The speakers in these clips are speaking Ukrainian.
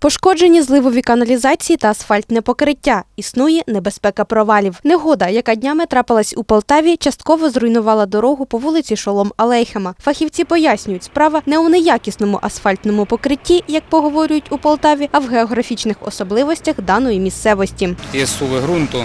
Пошкоджені зливові каналізації та асфальтне покриття. Існує небезпека провалів. Негода, яка днями трапилась у Полтаві, частково зруйнувала дорогу по вулиці Шолом Алейхема. Фахівці пояснюють, справа не у неякісному асфальтному покритті, як поговорюють у Полтаві, а в географічних особливостях даної місцевості. Є суви ґрунту.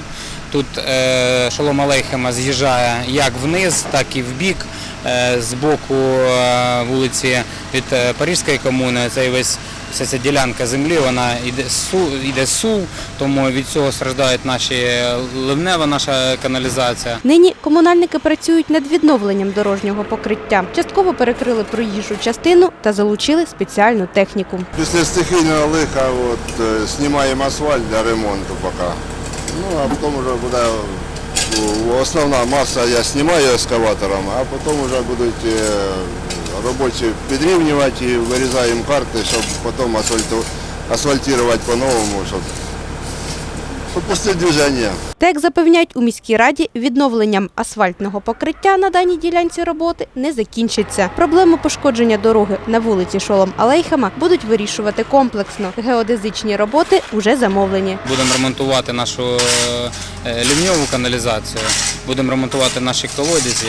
Тут е, шолом Алейхема з'їжджає як вниз, так і вбік. Е, з боку е, вулиці від Парижської комуни, цей весь вся ця ділянка землі, вона йде су, йде сув, тому від цього страждають наші е, ливнева наша каналізація. Нині комунальники працюють над відновленням дорожнього покриття. Частково перекрили проїжджу частину та залучили спеціальну техніку. Після стихійного лиха от, е, знімаємо асфальт для ремонту поки. Ну, а потім вже буде основна маса я знімаю ескаватором, а потім вже будуть е, робочі підрівнювати і вирізаємо карти, щоб потім асфальту, асфальтувати по-новому, щоб, щоб пустити движення. Та як запевняють у міській раді, відновленням асфальтного покриття на даній ділянці роботи не закінчиться. Проблему пошкодження дороги на вулиці Шолом Алейхема будуть вирішувати комплексно. Геодезичні роботи вже замовлені. Будемо ремонтувати нашу е, лівньову каналізацію, будемо ремонтувати наші колодязі.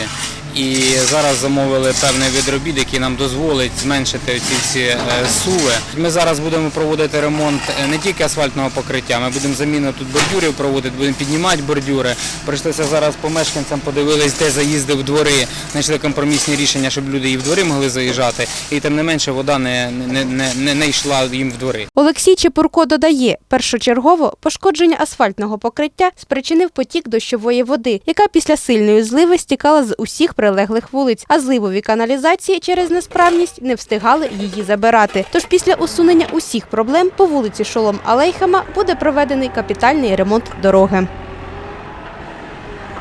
І зараз замовили певний вид робіт, який нам дозволить зменшити ці всі е, суви. Ми зараз будемо проводити ремонт е, не тільки асфальтного покриття, ми будемо заміну тут бордюрів проводити, будемо піднімати бордюри. Прийшлося зараз по мешканцям подивились, де заїзди в двори, знайшли компромісні рішення, щоб люди і в двори могли заїжджати. І тим не менше вода не, не, не, не, не йшла їм в двори. Олексій Чепурко додає, першочергово пошкодження асфальтного покриття спричинив потік дощової води, яка після сильної зливи стікала з усіх прилеглих вулиць, а зливові каналізації через несправність не встигали її забирати. Тож після усунення усіх проблем по вулиці Шолом Алейхема буде проведений капітальний ремонт дороги.